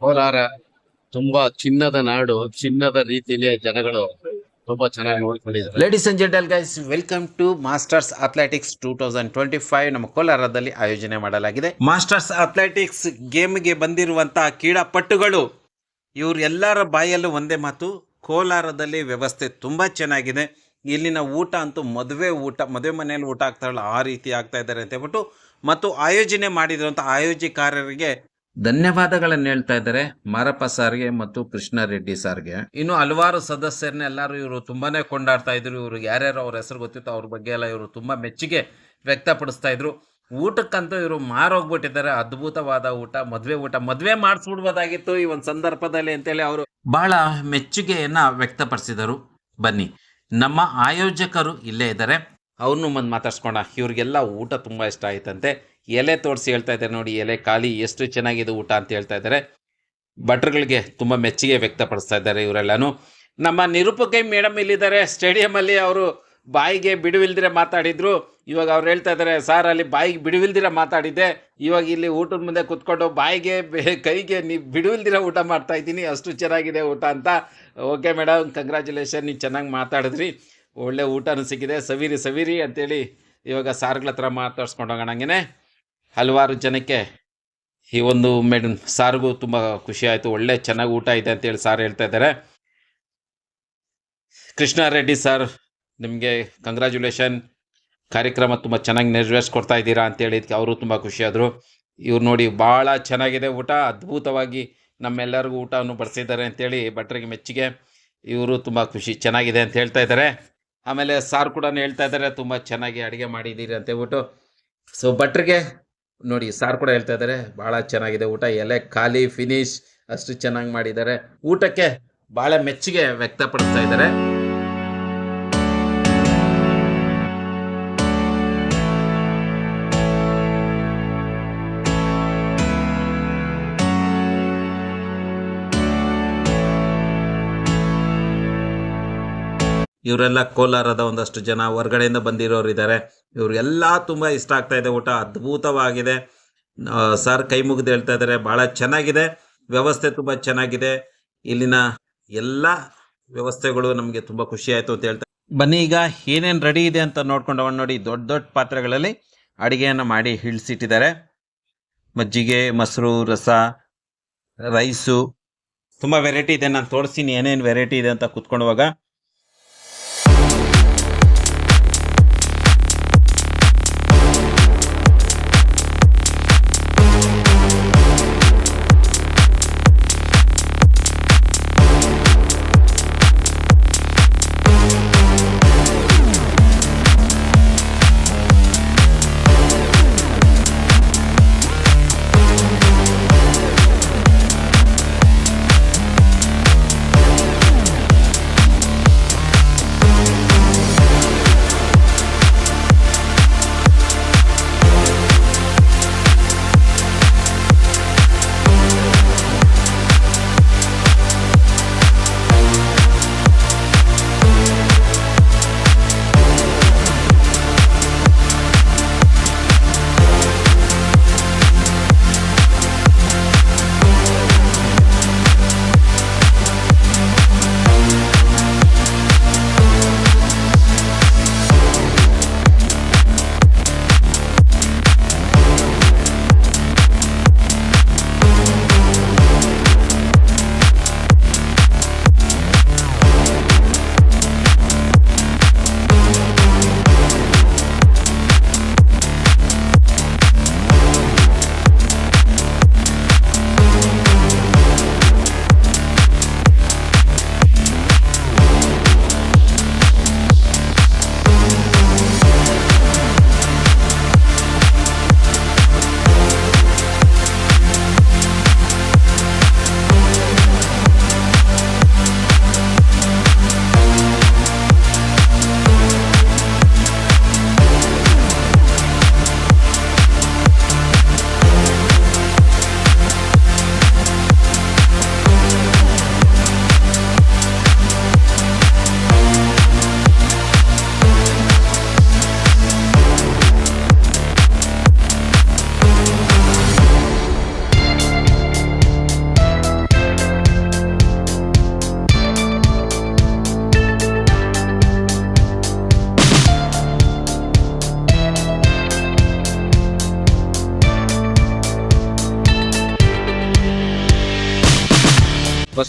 ಕೋಲಾರ ತುಂಬಾ ಚಿನ್ನದ ನಾಡು, ಚಿನ್ನದ ರೀತಿಯಲ್ಲಿ ಜನಗಳು ತುಂಬಾ ಚೆನ್ನಾಗಿ ನೋಡ್ಕೊಂಡಿದ್ದಾರೆ. Ladies and gentle guys welcome to masters athletics two thousand twenty five ನಮ್ಮ ಕೋಲಾರದಲ್ಲಿ ಆಯೋಜನೆ ಮಾಡಲಾಗಿದೆ. ಮಾಸ್ಟರ್ಸ್ ಅಥ್ಲೆಟಿಕ್ಸ್ ಗೇಮ್ಗೆ ಬಂದಿರುವಂತಹ ಕ್ರೀಡಾಪಟುಗಳು, ಇವರೆಲ್ಲರ ಬಾಯಲ್ಲೂ ಒಂದೇ ಮಾತು, ಕೋಲಾರದಲ್ಲಿ ವ್ಯವಸ್ಥೆ ತುಂಬ ಚೆನ್ನಾಗಿದೆ. ಇಲ್ಲಿನ ಊಟ ಅಂತೂ ಮದುವೆ ಊಟ, ಮದುವೆ ಮನೆಯಲ್ಲಿ ಊಟ ಆಗ್ತಾರಲ್ಲ, ಆ ರೀತಿ ಆಗ್ತಾ ಇದ್ದಾರೆ ಅಂತ ಹೇಳ್ಬಿಟ್ಟು, ಮತ್ತು ಆಯೋಜನೆ ಮಾಡಿರುವಂಥ ಆಯೋಜಕಾರರಿಗೆ ಧನ್ಯವಾದಗಳನ್ನು ಹೇಳ್ತಾ ಇದ್ದಾರೆ ಮಾರಪ್ಪ ಸಾರ್ಗೆ ಮತ್ತು ಕೃಷ್ಣ ರೆಡ್ಡಿ ಸಾರ್ಗೆ. ಇನ್ನು ಹಲವಾರು ಸದಸ್ಯರನ್ನ ಎಲ್ಲರೂ ಇವರು ತುಂಬಾನೇ ಕೊಂಡಾಡ್ತಾ ಇದ್ರು. ಇವರು ಯಾರ್ಯಾರು ಅವ್ರ ಹೆಸರು ಗೊತ್ತಿತ್ತು ಅವ್ರ ಬಗ್ಗೆ ಎಲ್ಲ ಇವರು ತುಂಬಾ ಮೆಚ್ಚುಗೆ ವ್ಯಕ್ತಪಡಿಸ್ತಾ ಇದ್ರು. ಊಟಕ್ಕಂತೂ ಇವರು ಮಾರೋಗ್ಬಿಟ್ಟಿದ್ದಾರೆ. ಅದ್ಭುತವಾದ ಊಟ, ಮದ್ವೆ ಊಟ. ಮದ್ವೆ ಮಾಡಿಸ್ಬಿಡ್ಬೋದಾಗಿತ್ತು ಈ ಒಂದು ಸಂದರ್ಭದಲ್ಲಿ ಅಂತೇಳಿ ಅವರು ಬಹಳ ಮೆಚ್ಚುಗೆಯನ್ನ ವ್ಯಕ್ತಪಡಿಸಿದರು. ಬನ್ನಿ, ನಮ್ಮ ಆಯೋಜಕರು ಇಲ್ಲೇ ಇದ್ದಾರೆ. ಅವ್ರನ್ನೂ ಬಂದು ಮಾತಾಡ್ಸ್ಕೊಂಡ. ಇವ್ರಿಗೆಲ್ಲ ಊಟ ತುಂಬ ಇಷ್ಟ ಆಯ್ತಂತೆ. ಎಲೆ ತೋರಿಸಿ ಹೇಳ್ತಾ ಇದ್ದಾರೆ ನೋಡಿ, ಎಲೆ ಖಾಲಿ ಎಷ್ಟು ಚೆನ್ನಾಗಿದೆ ಊಟ ಅಂತ ಹೇಳ್ತಾ ಇದ್ದಾರೆ. ಭಟ್ರುಗಳಿಗೆ ತುಂಬ ಮೆಚ್ಚುಗೆ ವ್ಯಕ್ತಪಡಿಸ್ತಾ ಇದ್ದಾರೆ ಇವರೆಲ್ಲನೂ. ನಮ್ಮ ನಿರೂಪಕೈ ಮೇಡಮ್ ಇಲ್ಲಿದ್ದಾರೆ ಸ್ಟೇಡಿಯಮಲ್ಲಿ ಅವರು ಬಾಯಿಗೆ ಬಿಡುವಿಲ್ದಿರ ಮಾತಾಡಿದ್ರು. ಇವಾಗ ಅವ್ರು ಹೇಳ್ತಾ ಇದ್ದಾರೆ, ಸರ್, ಅಲ್ಲಿ ಬಾಯಿಗೆ ಬಿಡುವಿಲ್ದಿರ ಮಾತಾಡಿದ್ದೆ. ಇವಾಗ ಇಲ್ಲಿ ಊಟದ ಮುಂದೆ ಕುತ್ಕೊಂಡು ಬಾಯಿಗೆ, ಕೈಗೆ ನೀವು ಬಿಡುವಿಲ್ದಿರ ಊಟ ಮಾಡ್ತಾ ಇದ್ದೀನಿ, ಅಷ್ಟು ಚೆನ್ನಾಗಿದೆ ಊಟ ಅಂತ. ಓಕೆ ಮೇಡಮ್ ಕಂಗ್ರ್ಯಾಚುಲೇಷನ್ ನೀವು ಚೆನ್ನಾಗಿ ಮಾತಾಡಿದ್ರಿ. ಒಳ್ಳೆ ಊಟನೂ ಸಿಕ್ಕಿದೆ. ಸವಿರಿ ಸವಿರಿ ಅಂತೇಳಿ ಇವಾಗ ಸಾರ್ಗಳ ಹತ್ರ ಮಾತಾಡ್ಸ್ಕೊಂಡು ಹೋಗೋಣಂಗೆ ಹಲವಾರು ಜನಕ್ಕೆ ಈ ಒಂದು ಮೇಡಮ್ ಸಾರಿಗೂ ತುಂಬ ಖುಷಿ ಆಯಿತು. ಒಳ್ಳೆ ಚೆನ್ನಾಗಿ ಊಟ ಇದೆ ಅಂತೇಳಿ ಸಾರ್ ಹೇಳ್ತಾ ಇದ್ದಾರೆ. ಕೃಷ್ಣಾರೆಡ್ಡಿ ಸರ್, ನಿಮಗೆ ಕಂಗ್ರ್ಯಾಚುಲೇಷನ್ ಕಾರ್ಯಕ್ರಮ ತುಂಬ ಚೆನ್ನಾಗಿ ನೆರವೇರಿಸ್ಕೊಡ್ತಾ ಇದ್ದೀರಾ ಅಂತೇಳಿ ಅವರು ತುಂಬ ಖುಷಿಯಾದರು ಇವ್ರು ನೋಡಿ ಭಾಳ ಚೆನ್ನಾಗಿದೆ ಊಟ. ಅದ್ಭುತವಾಗಿ ನಮ್ಮೆಲ್ಲರಿಗೂ ಊಟವನ್ನು ಬಡಿಸಿದ್ದಾರೆ ಅಂತೇಳಿ ಭಟ್ರಿಗೆ ಮೆಚ್ಚುಗೆ. ಇವರು ತುಂಬ ಖುಷಿ ಚೆನ್ನಾಗಿದೆ ಅಂತ ಹೇಳ್ತಾ ಇದ್ದಾರೆ. ಆಮೇಲೆ ಸಾರ್ ಕೂಡ ಹೇಳ್ತಾ ಇದ್ದಾರೆ, ತುಂಬ ಚೆನ್ನಾಗಿ ಅಡುಗೆ ಮಾಡಿದ್ದೀರಿ ಅಂತ ಹೇಳ್ಬಿಟ್ಟು. ಸೊ ಭಟ್ರಿಗೆ ನೋಡಿ, ಸಾರ್ ಕೂಡ ಹೇಳ್ತಾ ಇದ್ದಾರೆ ಭಾಳ ಚೆನ್ನಾಗಿದೆ ಊಟ, ಎಲೆ ಖಾಲಿ ಫಿನಿಶ್ ಅಷ್ಟು ಚೆನ್ನಾಗಿ ಮಾಡಿದ್ದಾರೆ. ಊಟಕ್ಕೆ ಭಾಳ ಮೆಚ್ಚುಗೆ ವ್ಯಕ್ತಪಡಿಸ್ತಾ ಇದ್ದಾರೆ. ಇವರೆಲ್ಲ ಕೋಲಾರದ ಒಂದಷ್ಟು ಜನ ಹೊರಗಡೆಯಿಂದ ಬಂದಿರೋರು ಇದ್ದಾರೆ ಇವ್ರಿಗೆಲ್ಲ ತುಂಬ ಇಷ್ಟ ಆಗ್ತಾ ಇದೆ. ಊಟ ಅದ್ಭುತವಾಗಿದೆ. ಸರ್ ಕೈ ಮುಗಿದು ಹೇಳ್ತಾ ಇದ್ದಾರೆ. ಭಾಳ ಚೆನ್ನಾಗಿದೆ. ವ್ಯವಸ್ಥೆ ತುಂಬ ಚೆನ್ನಾಗಿದೆ. ಇಲ್ಲಿನ ಎಲ್ಲ ವ್ಯವಸ್ಥೆಗಳು ನಮಗೆ ತುಂಬ ಖುಷಿ ಆಯಿತು ಅಂತ ಹೇಳ್ತಾ ಬನ್ನಿ, ಈಗ ಏನೇನು ರೆಡಿ ಇದೆ ಅಂತ ನೋಡ್ಕೊಂಡು ಅವನು ನೋಡಿ. ದೊಡ್ಡ ದೊಡ್ಡ ಪಾತ್ರೆಗಳಲ್ಲಿ ಅಡುಗೆಯನ್ನು ಮಾಡಿ ಇಳಿಸಿಟ್ಟಿದ್ದಾರೆ. ಮಜ್ಜಿಗೆ, ಮೊಸರು, ರಸ, ರೈಸು. ತುಂಬ ವೆರೈಟಿ ಇದೆ. ನಾನು ತೋರಿಸ್ತೀನಿ ಏನೇನು ವೆರೈಟಿ ಇದೆ ಅಂತ ಕುತ್ಕೊಂಡವಾಗ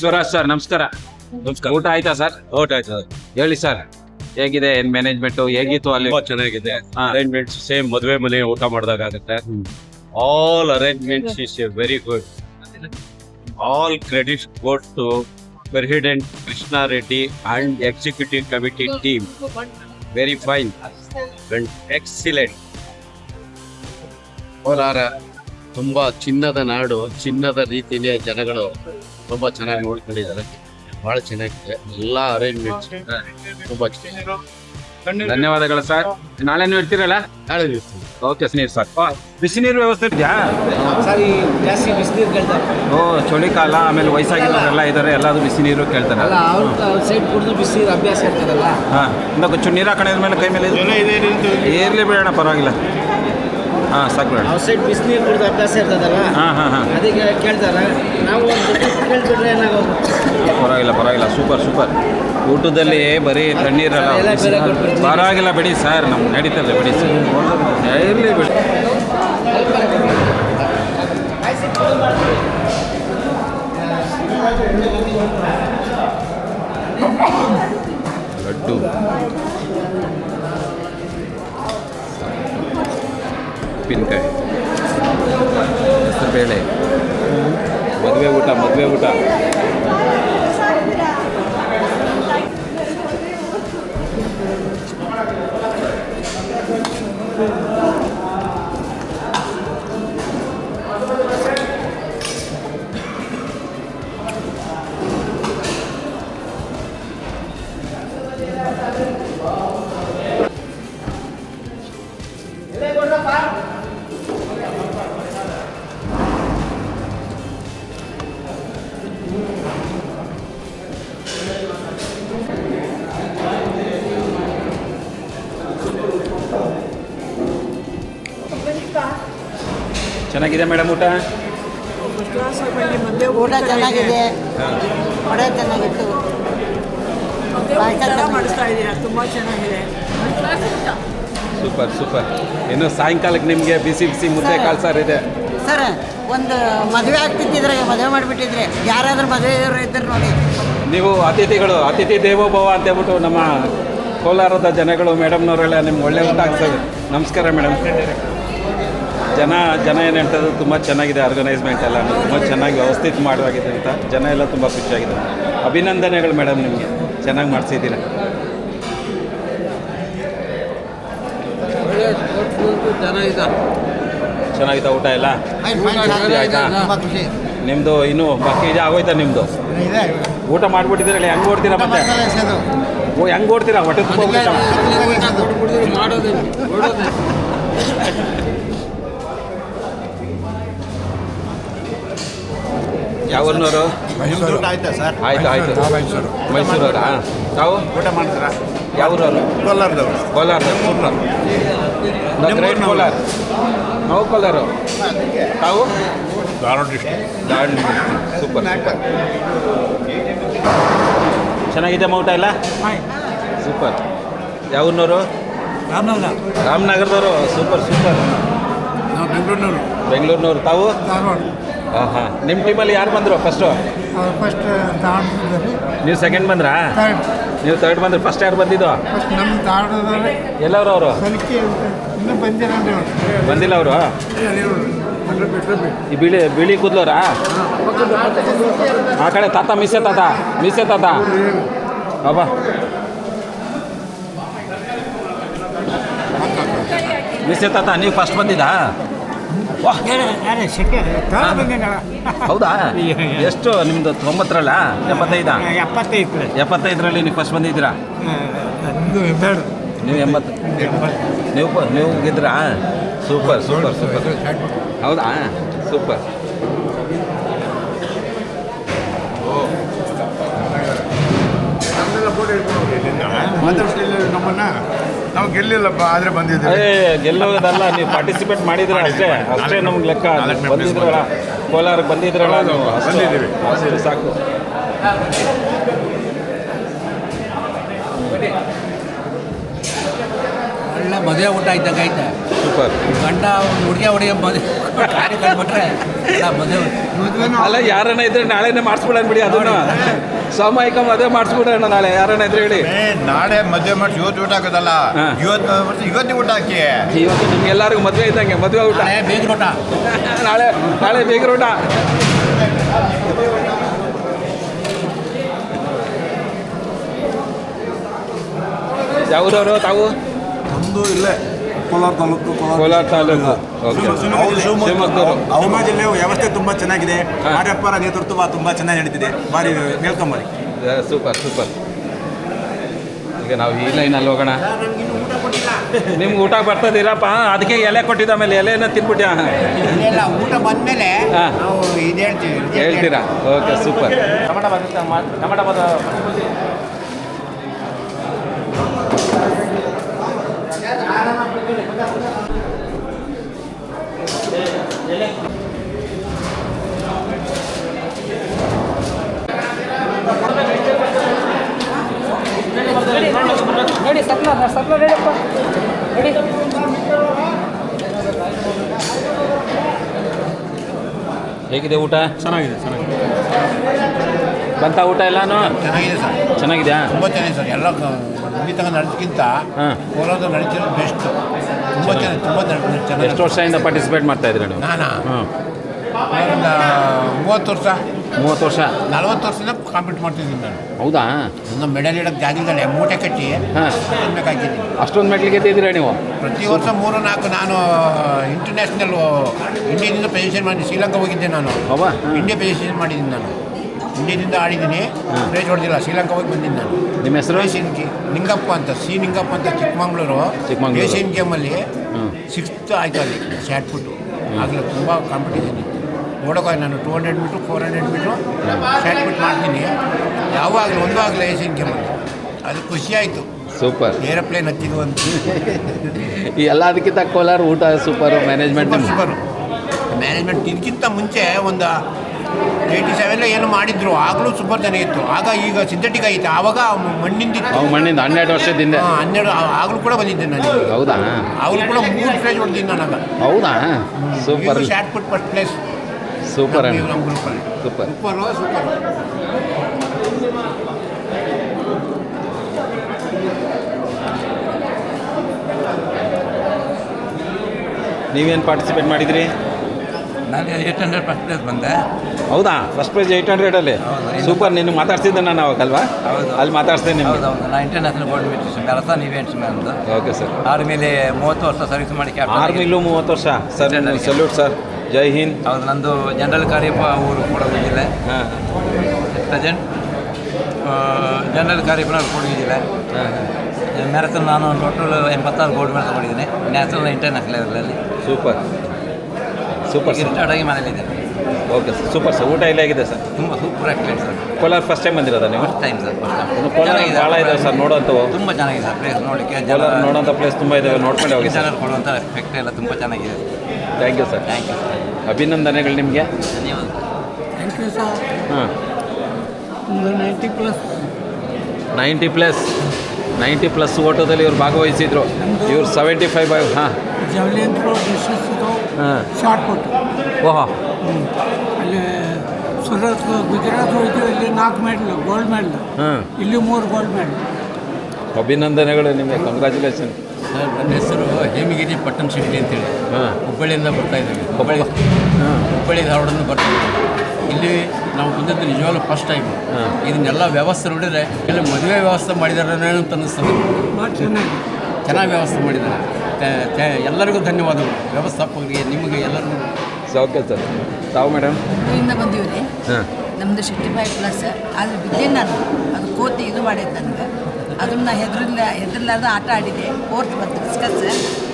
ಬಸವರಾಜ್ ಸರ್ ನಮಸ್ಕಾರ. ನಮಸ್ಕಾರ. ಊಟ ಆಯ್ತಾ ಸರ್? ಊಟ ಆಯ್ತು ಹೇಳಿ ಸರ್. ಹೇಗಿದೆ ಏನ್ ಮ್ಯಾನೇಜ್ಮೆಂಟ್ ಹೇಗಿತ್ತು ಅಲ್ಲಿ? ತುಂಬಾ ಚೆನ್ನಾಗಿದೆ. ಹಾ. ಅರೇಂಜ್ಮೆಂಟ್ಸ್ ಸೇಮ್ ಮದುವೆ ಮನೆ ಊಟ ಮಾಡಿದಾಗ ಆಗುತ್ತೆ. All arrangements is a very good all credit got to president Krishna Reddy and executive committee team very fine and excellent Kolar ತುಂಬಾ ಚಿನ್ನದ ನಾಡು ಚಿನ್ನದ ರೀತಿಯ ಜನಗಳು ತುಂಬಾ ಚೆನ್ನಾಗಿ ನೋಡ್ಕೊಂಡಿದ್ದಾರೆ ಬಹಳ ಚೆನ್ನಾಗಿದೆ. ಎಲ್ಲಾ ಅರೇಂಜ್ಮೆಂಟ್ಸ್ ತುಂಬಾ ಧನ್ಯವಾದಗಳು ಸರ್ ನಾಳೆ ನೀವು ಇರ್ತೀರಲ್ಲ? ನಾಳೆ ಇರ್ತೀವಿ. ಓಕೆ ಸ್ನೇಹಿತ ಸರ್ ಬಿಸಿ ನೀರು ವ್ಯವಸ್ಥೆ ಇದೆಯಾ? ಸರಿ ಜಾಸ್ತಿ ಬಿಸಿನೀರು ಕೇಳ್ತಾರೆ. ಓ ಚಳಿಕಾಲ ಆಮೇಲೆ ವಯಸ್ಸಾಗಿರೋರೆಲ್ಲ ಇದ್ದಾರೆ ಎಲ್ಲಾದ್ರು ಬಿಸಿ ನೀರು ಕೇಳ್ತಾರೆ? ಅಲ್ಲ ಅವ್ರ ಅವ್ರ ಸೈಡ್ ಕುಡಿದು ಬಿಸಿನೀರು ಅಭ್ಯಾಸ ಇರ್ತಾರಲ್ಲ ಹಾಂ ಇಂದ ಕೊಂಚ ನೀರು ಹಾಕೋಣ ಮೇಲೆ ಕೈ ಮೇಲೆ ಇರಲಿ ಬೇಡ ಪರವಾಗಿಲ್ಲ. ಹಾ ಸಾಕು ಅವ್ರ ಸೈಡ್ ಬಿಸಿನೀರು ಕುಡಿದ ಅಭ್ಯಾಸ ಇರ್ತದಲ್ಲ? ಹಾ ಹಾ ಹಾಂ. ಅದಕ್ಕೆ ಕೇಳ್ತಾರೆ? ನಾವು ಒಂದು ಕೇಳ್ಬಿಟ್ರೆ ಏನಾಗೋದು? ಪರವಾಗಿಲ್ಲ ಪರವಾಗಿಲ್ಲ. Super super. ಊಟದಲ್ಲಿ ಬರೀ ತಣ್ಣೀರಲ್ಲ ಪರವಾಗಿಲ್ಲ ಬಿಡಿ ಸರ್ ನಮ್ಗೆ ನಡೀತದೆ ಬಿಡಿ ಸರ್. ಇರಲಿ ಬಿಡಿ. ಲಡ್ಡು. ಉಪ್ಪಿನಕಾಯಿ ಹೆಸರು ಬೇಳೆ ಮದುವೆ ಊಟ ಮದುವೆ ಊಟ. ಚೆನ್ನಾಗಿದೆ ಮೇಡಮ್ ಊಟ? ಊಟ ಚೆನ್ನಾಗಿದೆ. ಒಡೆ ಚೆನ್ನಾಗಿತ್ತು. ಮಾಡಿಸ್ತಾ ಇದ್ದೀರಾ ತುಂಬ ಚೆನ್ನಾಗಿದೆ. Super super. ಇನ್ನು ಸಾಯಂಕಾಲಕ್ಕೆ ನಿಮಗೆ ಬಿಸಿ ಬಿಸಿ ಮುದ್ದೆ ಕಾಳು ಸಾರು ಇದೆ ಸರ್ ಒಂದು ಮದುವೆ ಆಗ್ತಿದ್ದಿದ್ರೆ ಮದುವೆ ಮಾಡಿಬಿಟ್ಟಿದ್ರೆ ಯಾರಾದರೂ ಮದುವೆ ಇದ್ರು ನೋಡಿ. ನೀವು ಅತಿಥಿಗಳು ಅತಿಥಿ ದೇವೋಭವ ಅಂತ ಹೇಳ್ಬಿಟ್ಟು ನಮ್ಮ ಕೋಲಾರದ ಜನಗಳು ಮೇಡಮ್ನವರೆಲ್ಲ ನಿಮ್ಗೆ ಒಳ್ಳೆ ಊಟ ಆಗ್ತದೆ. ನಮಸ್ಕಾರ ಮೇಡಮ್. ಜನ ಜನ ಏನು ತುಂಬ ಚೆನ್ನಾಗಿದೆ ಆರ್ಗನೈಸ್ಮೆಂಟ್ ಎಲ್ಲ ತುಂಬ ಚೆನ್ನಾಗಿ ವ್ಯವಸ್ಥಿತ ಮಾಡಲಾಗಿದೆ ಅಂತ. ಜನ ಎಲ್ಲ ತುಂಬ ಖುಷಿಯಾಗಿದೆ. ಅಭಿನಂದನೆಗಳು ಮೇಡಮ್ ನಿಮಗೆ. ಚೆನ್ನಾಗಿ ಮಾಡಿಸಿದ್ದೀರ. ಚೆನ್ನಾಗಿತ್ತ ಊಟ ಎಲ್ಲ? ನಿಮ್ದು ಆಯ್ತಾ? ನಿಮ್ಮದು ಇನ್ನೂ ಬಾಕಿ ಇದೆ ಆಗೋಯ್ತಾ ನಿಮ್ಮದು ಊಟ ಮಾಡ್ಬಿಟ್ಟಿದ್ದೀರಲ್ಲ ಹೆಂಗೆ ಓಡ್ತೀರಾ ಮತ್ತೆ? ಓ ಹೆಂಗೆ ಓಡ್ತೀರಾ? ಹೊಟ್ಟೆ ತುಂಬ ಹೋಗ್ಬಿಟ್ಟ ಯಾವ ಊರಿನವರು ಆಯ್ತಾ. ಸರ್ ಆಯ್ತು ಆಯ್ತು ಮೈಸೂರವರಾ ತಾವು? ಊಟ ಮಾಡ್ತೀರಾ? ಯಾವ ಊರವರು ಕೋಲಾರದವರು. Kolar super great Kolar. ನಾವು ಕೋಲಾರ ತಾವು? ಧಾರವಾಡ ಡಿಸ್ಟ್ರಿಕ್ಟ್. Super super. ಚೆನ್ನಾಗಿದೆ ಊಟ ಎಲ್ಲ? ಸೂಪರ್. ಯಾವ ರಾಮನಗರ. ರಾಮನಗರದವರು. Super super. ನಾವು ಬೆಂಗಳೂರಿನವರು. ಬೆಂಗಳೂರಿನವರು. ತಾವು? ಧಾರವಾಡ. ಹಾಂ ಹಾಂ ನಿಮ್ಮ ಟೀಮಲ್ಲಿ ಯಾರು ಬಂದರು ಫಸ್ಟು ಫಸ್ಟ್ ನೀವು ಸೆಕೆಂಡ್ ಬಂದ್ರಾ? ಥರ್ಡ್ ನೀವು ತರ್ಡ್ ಬಂದ್ರೆ ಫಸ್ಟ್ ಯಾರು ಬಂದಿದ್ದು? ಫಸ್ಟ್ ನಮ್ಮ ಎಲ್ಲವರು ಅವರು? ಸಲಿಕೆ ಅಂತ ಇನ್ನೂ ಬಂದಿಲ್ಲ ಅವರು? ಈ ಬಿಳಿ ಬಿಳಿ ಕೂದ್ಲೋರಾ ಆ ಕಡೆ ತಾತ ಮಿಸೆ ತಾತ ಮಿಸೆ ತಾತ. ಬಾಬಾ ಮಿಸೆ ತಾತ ನೀವು ಫಸ್ಟ್ ಬಂದಿದ್ದಾ? ಹೌದಾ? ಎಷ್ಟು? ನಿಮ್ದು ತೊಂಬತ್ತರಲ್ಲ? ಎಪ್ಪತ್ತೈದ? ಎಪ್ಪತ್ತೈದು. ಎಪ್ಪತ್ತೈದರಲ್ಲಿ ನೀವು ಫಸ್ಟ್ ಬಂದಿದ್ದೀರಾ? ನೀವು ಎಂಬತ್ತು. ನೀವು ನೀವು ಗೆದ್ರಾ ಸೂಪರ್ ಸೂಪರ್ ಸೂಪರ್ ಹೌದಾ? ಸೂಪರ್. ಮಾತಾಡ್ತಿಲ್ಲ ನಮ್ಮನ್ನ? ನಾವು ಗೆಲ್ಲಿಲ್ಲಪ್ಪ ಆದ್ರೆ ಬಂದಿದ್ದೀವಿ. ಏ ಗೆಲ್ಲೋದಲ್ಲ ನೀವು ಪಾರ್ಟಿಸಿಪೇಟ್ ಮಾಡಿದ್ರೆ ಅಷ್ಟೇ? ಅಷ್ಟೇ ನಮ್ಗೆ ಲೆಕ್ಕ. ಬಂದಿದ್ರಲ್ಲ ಕೋಲಾರಕ್ಕೆ ಬಂದಿದ್ರಲ್ಲ? ನಾವು. ಬಂದಿದ್ದೀವಿ. ಅಷ್ಟೇ ಸಾಕು. ಒಳ್ಳೆ ಮದುವೆ ಊಟ ಇದ್ದಾಗ ಐತೆ ಸೂಪರ್. ಗಂಡ ಹುಡುಗಿ ಹುಡುಗಿ ಮದುವೆ ಅಲ್ಲ ಯಾರನ್ನ ಇದ್ರೆ ನಾಳೆನೇ ಮಾಡಿಸ್ಬಿಡೋಣ ಬಿಡಿ ಅದನ್ನ. ಸಾಮೂಹಿಕ ಮದುವೆ ಮಾಡಿಸ್ಬಿಡೋಣ ನಾಳೆ ಯಾರನ್ನ ಇದ್ರೆ ಹೇಳಿ. ನಾಳೆ ಮದುವೆ ಮಾಡಿ ಇವತ್ತು ಊಟ ಹಾಕೋದಲ್ಲ? ಇವತ್ತು ಇವತ್ತು ಊಟ ಹಾಕಿ. ಇವತ್ತು ನಿಮ್ಗೆಲ್ಲರಿಗೂ ಮದುವೆ ಇದ್ದಂಗೆ ಮದುವೆ ಊಟ. ಊಟ. ನಾಳೆ ನಾಳೆ ಬೇಗ ಊಟ. ಯಾವ್ದವ್ರು ತಾವು? ನಮ್ಮದು ಇಲ್ಲೇ. ಕೋಲಾರ ತಾಲೂಕು ಕೋಲಾರ ತಾಲೂಕು. ಓಕೆ. ನಮ್ಮ ಜಿಲ್ಲೆಯ ವ್ಯವಸ್ಥೆ ತುಂಬಾ ಚೆನ್ನಾಗಿದೆ. ಆರ್ಯಪ್ಪರ ಕಾರ್ಯಪ್ಪರ ನೇತೃತ್ವ ತುಂಬಾ ಚೆನ್ನಾಗಿ ನಡೀತಿದೆ. ಬಾರಿ ವೆಲ್ಕಮ್ ಮಾಡಿ. ಸೂಪರ್ ಸೂಪರ್ ಈಗ ನಾವು ಈ ಅಲ್ಲಿ ಹೋಗೋಣ. ನಿಮ್ಗೆ ಊಟ ಬರ್ತದಿರಪ್ಪ ಅದಕ್ಕೆ ಎಲೆ ಕೊಟ್ಟಿದ್ದ ಮೇಲೆ ಎಲೆನ ತಿನ್ಬಿಟ್ಟ ಇಲ್ಲ ಊಟ ಬಂದ್ಮೇಲೆ ಹಾ. ನಾವು ಇದು ಹೇಳಪ್ಪ. ಸೂಪರ್ ಹೇಗಿದೆ ಊಟ? ಚೆನ್ನಾಗಿದೆ ಚೆನ್ನಾಗಿದೆ. ಬಂತ ಊಟ ಎಲ್ಲಾನು? ಚೆನ್ನಾಗಿದೆ ಸರ್. ಚೆನ್ನಾಗಿದ್ಯಾ? ತುಂಬ ಚೆನ್ನಾಗಿದೆ ಸರ್. ಎಲ್ಲ ಇಲ್ಲಿ ತಗೊಂಡು ನಡೆದಕ್ಕಿಂತ ಹಾಂ. ಕೋಲಾರದ ನಡೆಸಿರೋದು ಬೆಸ್ಟ್. ತುಂಬ ಚೆನ್ನಾಗಿ ತುಂಬ ಚೆನ್ನಾಗಿ ಎಷ್ಟು ವರ್ಷದಿಂದ ಪಾರ್ಟಿಸಿಪೇಟ್ ಮಾಡ್ತಾ ಇದ್ದೀರಾ ನೀವು? ನಾನಾ? ಹ್ಞೂ ಒಂದು ಮೂವತ್ತು ವರ್ಷ. ಮೂವತ್ತು ವರ್ಷ? ನಲವತ್ತು ವರ್ಷದಿಂದ ಕಾಂಪೀಟ್ ಮಾಡ್ತಿದ್ದೀನಿ ನಾನು. ಹೌದಾ? ನನ್ನ ಮೆಡಲ್ ಇಡೋಕ್ಕೆ ಜಾಗದಲ್ಲಿ ಮೂಟೆ ಕಟ್ಟಿ ಹಾಂ. ಬೇಕಾಗಿದ್ದೀನಿ ಅಷ್ಟೊಂದು ಮೆಟ್ಲಿಗೆ ಗೆದ್ದಿದ್ದೀರ ನೀವು? ಪ್ರತಿ ವರ್ಷ ಮೂರು ನಾಲ್ಕು ನಾನು ಇಂಟರ್ನ್ಯಾಷನಲ್ ಇಂಡಿಯಾದಿಂದ ಪೊಸಿಷನ್ ಮಾಡಿ ಶ್ರೀಲಂಕಾ ಹೋಗಿದ್ದೆ ನಾನು. ಅವ ಇಂಡಿಯಾ ಪೊಸಿಷನ್ ಮಾಡಿದ್ದೀನಿ ನಾನು. ಇಂಡಿಯಾದಿಂದ ಆಡಿದ್ದೀನಿ ಪ್ರೈಸ್ ಹೊಡೆದಿಲ್ಲ ಶ್ರೀಲಂಕಾ ಹೋಗಿ ಬಂದಿದ್ದೀನಿ ನಾನು. ನಿಮ್ಮ ಹೆಸರು? ಏಷ್ಯನ್ಗೆ ನಿಂಗಪ್ಪ ಅಂತ ಸಿ ನಿಂಗಪ್ಪ ಅಂತ ಚಿಕ್ಕಮಂಗ್ಳೂರು. ಚಿಕ್ಕಮಂಗ್ಳೂರು. ಏಷ್ಯನ್ ಗೇಮಲ್ಲಿ ಸಿಕ್ಸ್ತ್ ಆಯ್ತು ಅಲ್ಲಿ ಶಾರ್ಟ್ ಪುಟ್ಟು ಆಗಲೇ ತುಂಬ ಕಾಂಪಿಟೇಷನ್ ಇತ್ತು ನೋಡೋಕೆ ನಾನು two hundred metre four hundred metre short ಮಾಡ್ತೀನಿ. ಯಾವಾಗಲೂ ಒಂದು ಆಗಲೇ ಏಷ್ಯನ್ ಗೇಮಲ್ಲಿ ಅದು ಖುಷಿಯಾಯಿತು ಸೂಪರ್ ಏರೋಪ್ಲೇನ್ ಹತ್ತಿದ್ವು ಅಂತ. ಈ ಎಲ್ಲದಕ್ಕಿಂತ ಕೋಲಾರ ಊಟ ಸೂಪರ್ ಮ್ಯಾನೇಜ್ಮೆಂಟ್ ಸೂಪರ್ ಮ್ಯಾನೇಜ್ಮೆಂಟ್ ಇದಕ್ಕಿಂತ ಮುಂಚೆ ಒಂದು ಏಯ್ಟಿ ಸೆವೆನ್ ಏನು ಮಾಡಿದ್ರು. ಆಗಲೂ ಸೂಪರ್ ಚೆನ್ನಾಗಿತ್ತು ಆಗ ಈಗ ಸಿಂಥೆಟಿಕ್ ಆಗಿತ್ತು. ಆವಾಗ ಮಣ್ಣಿಂದ ಅವು ಮಣ್ಣಿಂದ ಹನ್ನೆರಡು ವರ್ಷದಿಂದ ಹನ್ನೆರಡು ಆಗಲೂ ಕೂಡ ಬಂದಿದ್ದೆ ನಾನು. ಹೌದಾ? ಆಗಲೂ ಕೂಡ ಮೂರು ಪ್ಲೇಸ್ ಹೊಡೆದಿದ್ದೆ ನಾನು ಹೌದಾ? Super shot put first place super ಅಣ್ಣ. ಸೂಪರ್. ಸೂಪರ್ ನೀವೇನು ಪಾರ್ಟಿಸಿಪೇಟ್ ಮಾಡಿದ್ರಿ? ನಾನು ಏಟ್ ಹಂಡ್ರೆಡ್ ಫಸ್ಟ್ ಪ್ರೈಸ್ ಬಂದೆ. ಹೌದಾ? ಫಸ್ಟ್ ಪ್ರೈಸ್ ಏಯ್ಟ್ ಹಂಡ್ರೆಡಲ್ಲಿ ಸೂಪರ್ ನಿನ್ನ ಮಾತಾಡ್ತಿದ್ದೆ ನಾನು ಅವಾಗಲ್ವಾ ಹೌದು. ಅಲ್ಲಿ ಮಾತಾಡ್ತೇನೆ ನಿಮ್ಗೆ. ಹೌದು ನಾನು international coordinator marathon events man okay sir ಆರ್ಮಿಲಿ ಮೂವತ್ತು ವರ್ಷ ಸರ್ವಿಸ್ ಮಾಡಿ ಕ್ಯಾಪ್ಟನ್ ಆರ್ಮಿಲೂ ಮೂವತ್ತು ವರ್ಷ. ಸರ್. ಸಲ್ಯೂಟ್ ಸರ್ ಜೈ ಹಿಂದ್. ಹೌದು ನಂದು ಜನರಲ್ ಕಾರ್ಯಪ್ಪ ಊರು ಕೊಡಗು ಜಿಲ್ಲೆ. ಪ್ರೆಸೆಂಟ್ ಜನರಲ್ ಕಾರ್ಯಪ್ಪ ಕೊಡಗು ಜಿಲ್ಲೆ. ಮ್ಯಾರಥಾನ್ ನಾನು ಟೋಟಲ್ ಎಂಬತ್ತಾರು ಗೋಲ್ಡ್ ಮೆಡಲ್ ತಗೊಂಡಿದ್ದೀನಿ. ನ್ಯಾಷನಲ್ ಇಂಟರ್ನ್ಯಾಷನಲ್ ಲೆವೆಲಲ್ಲಿ super super start sir retired ಆಗಿ ಮನೇಲಿದ್ದೇನೆ. ಓಕೆ ಸರ್ ಸೂಪರ್ ಸರ್ ಊಟ ಇಲ್ಲೇ ಆಗಿದೆ ಸರ್ ತುಂಬ ಸೂಪರ್ ಆಗ್ತದೆ ಸರ್ ಕೋಲಾರ ಫಸ್ಟ್ ಟೈಮ್ ಬಂದಿರೋದ ನೀವು? ಫಸ್ಟ್ ಟೈಮ್ ಸರ್ ಫಸ್ಟ್ ಇನ್ನು ಟೈಮ್ ಕೋಲಾರ ಭಾಳ ಇದಾವೆ ಸರ್ ನೋಡೋಂಥವು ತುಂಬ ಚೆನ್ನಾಗಿದೆ ಸರ್ ಪ್ಲೇಸ್ ನೋಡಲಿಕ್ಕೆ ಕೋಲಾರ ನೋಡೋಂಥ ಪ್ಲೇಸ್ ತುಂಬ ಇದೆ ನೋಡ್ಕೊಂಡು ಹೋಗಿ ಜನರು ಕೊಡುವಂಥ ಎಫೆಕ್ಟ್ ಎಲ್ಲ ತುಂಬ ಚೆನ್ನಾಗಿದೆ. Thank you sir thank you ಅಭಿನಂದನೆಗಳು ನಿಮಗೆ. ಧನ್ಯವಾದ. ಥ್ಯಾಂಕ್ ಯು ಸರ್ ಹಾಂ. Ninety plus ninety plus ninety plus ಓಟೋದಲ್ಲಿ ಇವ್ರು ಭಾಗವಹಿಸಿದ್ರು. ಇವ್ರು ಸೆವೆಂಟಿ ಫೈವ್ ಬೈ ಹಾಂ. ಹಾಂ ಓಹೋ. ಅಲ್ಲಿ ಸೂರತ್ ಗುಜರಾತ್ ಹೋಯ್ತು ಇಲ್ಲಿ ನಾಲ್ಕು ಮೆಡಲ್ ಗೋಲ್ಡ್ ಮೆಡಲ್ ಹಾಂ. ಇಲ್ಲಿ ಮೂರು ಗೋಲ್ಡ್ ಮೆಡಲ್ ಅಭಿನಂದನೆಗಳು ನಿಮಗೆ ಕಂಗ್ರ್ಯಾಚುಲೇಷನ್ ಸರ್ ನನ್ನ ಹೆಸರು ಹೇಮಗಿರಿ ಪಟ್ಟಣ ಶೆಟ್ಟಿ ಅಂತೇಳಿ. ಹಾಂ. ಹುಬ್ಬಳ್ಳಿಯಿಂದ ಬರ್ತಾ ಇದ್ದೀವಿ. ಹುಬ್ಬಳ್ಳಿ. ಹಾಂ. ಹುಬ್ಬಳ್ಳಿ ಧಾರವಾಡದಿಂದ ಬರ್ತೀವಿ ಇಲ್ಲಿ ನಾವು ಬಂದದ್ದು ನಿಜವಾಗ್ಲೂ ಫಸ್ಟ್ ಟೈಮ್ ಹಾಂ. ಇದನ್ನೆಲ್ಲ ವ್ಯವಸ್ಥೆ ನೋಡಿದರೆ ಇಲ್ಲಿ ಮದುವೆ ವ್ಯವಸ್ಥೆ ಮಾಡಿದಾರೆ ಅಂತ ಅನ್ನಿಸ್ತದೆ. ಚೆನ್ನಾಗಿ. ಚೆನ್ನಾಗಿ ವ್ಯವಸ್ಥೆ ಮಾಡಿದ್ದಾರೆ. ತೆ- ತೆ- ಎಲ್ಲರಿಗೂ ಧನ್ಯವಾದಗಳು. ವ್ಯವಸ್ಥಾಪಕರಿಗೆ ನಿಮಗೆ ಎಲ್ಲರಿಗೂ ಓಕೆ ಸರ್ ತಾವು ಮೇಡಮ್ ಇಲ್ಲಿಂದ ಬಂದೀವಿ ಹಾಂ. ನಮ್ಮದು ಸಿಕ್ಸ್ಟಿ ಫೈವ್ ಪ್ಲಸ್ ಆದ್ರೆ ಬಿದ್ದೆ ನಾನು. ಅದು ಕೋತಿ ಇದು ಮಾಡಿದ್ದು ನನಗೆ. ಅದನ್ನ ಹೆದರಿಲ್ಲ ಹೆದರ್ಲಾರ್ದ ಆಟ ಆಡಿದೆ ಫೋರ್ತ್ ಬಂತು ಡಿಸ್ಕಸ್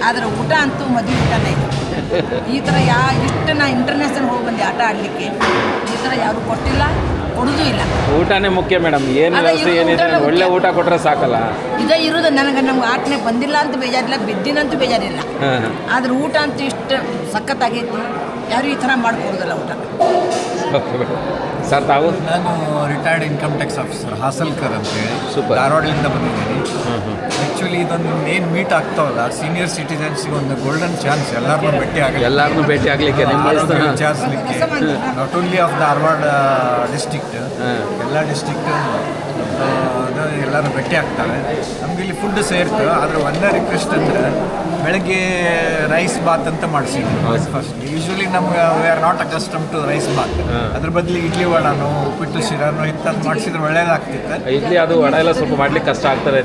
ಆದರೆ ಊಟ ಅಂತೂ ಮದುವೆ ಊಟನೇ ಈ ಥರ ಯಾ ಇಷ್ಟು ನಾ ಇಂಟರ್ನ್ಯಾಷನಲ್ ಹೋಗಿ ಬಂದೆ ಆಟ ಆಡಲಿಕ್ಕೆ. ಈ ಥರ ಯಾರು ಕೊಟ್ಟಿಲ್ಲ ಕೊಡೋದು ಇಲ್ಲ. ಊಟನೇ ಮುಖ್ಯ ಮೇಡಮ್ ಏನು ವ್ಯವಸ್ಥೆ ಏನಿದೆ? ಒಳ್ಳೆ ಊಟ ಕೊಟ್ಟರೆ ಸಾಕಲ್ಲ. ಇದೇ ಇರೋದು. ನನಗೆ ನಮ್ಗೆ ಆಟನೇ ಬಂದಿಲ್ಲ ಅಂತ ಬೇಜಾರಿಲ್ಲ ಬಿದ್ದಿನಂತೂ ಬೇಜಾರಿಲ್ಲ. ಆದ್ರೆ ಊಟ ಅಂತೂ ಇಷ್ಟು ಸಖತ್ತಾಗೈತಿ. ಯಾರು ಈ ಥರ ಮಾಡ್ಕೊಡೋದಲ್ಲ ಊಟ? ಸರ್ ತಾವು? ನಾನು retired income tax officer Hasalkar ಅಂತೇಳಿ. ಧಾರವಾಡದಿಂದ ಬಂದಿದ್ದೀನಿ. ಆ್ಯಕ್ಚುಲಿ ಇದೊಂದು ಏನು ಮೀಟ್ ಆಗ್ತಾವಲ್ಲ ಸೀನಿಯರ್ ಸಿಟಿಸನ್ಸ್ಗೆ ಒಂದು ಗೋಲ್ಡನ್ ಚಾನ್ಸ್ ಎಲ್ಲರನ್ನೂ ಭೇಟಿ ಆಗಲಿ. ಎಲ್ಲರನ್ನೂ ಭೇಟಿ ಆಗಲಿಕ್ಕೆ ವಿಚಾರಿಸಲಿಕ್ಕೆ. Not only of Dharwad district ಎಲ್ಲ ಡಿಸ್ಟಿಕ್ಟ್ ಎಲ್ಲರೂ ಭೇಟಿ ಆಗ್ತಾರೆ. ನಮ್ಗೆ ಇಲ್ಲಿ ಫುಡ್ ಸೇರ್ತು ಆದರೆ ಒಂದೇ ರಿಕ್ವೆಸ್ಟ್ ಅಂದರೆ ಬೆಳಗ್ಗೆ ರೈಸ್ ಬಾತ್ ಅಂತ ಮಾಡಿಸಿದ್ವಿ ಫಸ್ಟ್ ಯೂಶ್ವಲಿ ನಮ್ಗೆ we are not accustom to rice bath ಅದ್ರ ಬದಲು ಇಡ್ಲಿ ವಡಾನು ಉಪ್ಪಿಟ್ಟು ಶಿರಾನು ಇಂಥದ್ದು ಮಾಡಿಸಿದ್ರೆ ಒಳ್ಳೇದಾಗ್ತಿತ್ತು. ಇಡ್ಲಿ ಅದು ವಡ ಎಲ್ಲ ಸ್ವಲ್ಪ ಮಾಡ್ಲಿಕ್ಕೆ ಕಷ್ಟ ಆಗ್ತದೆ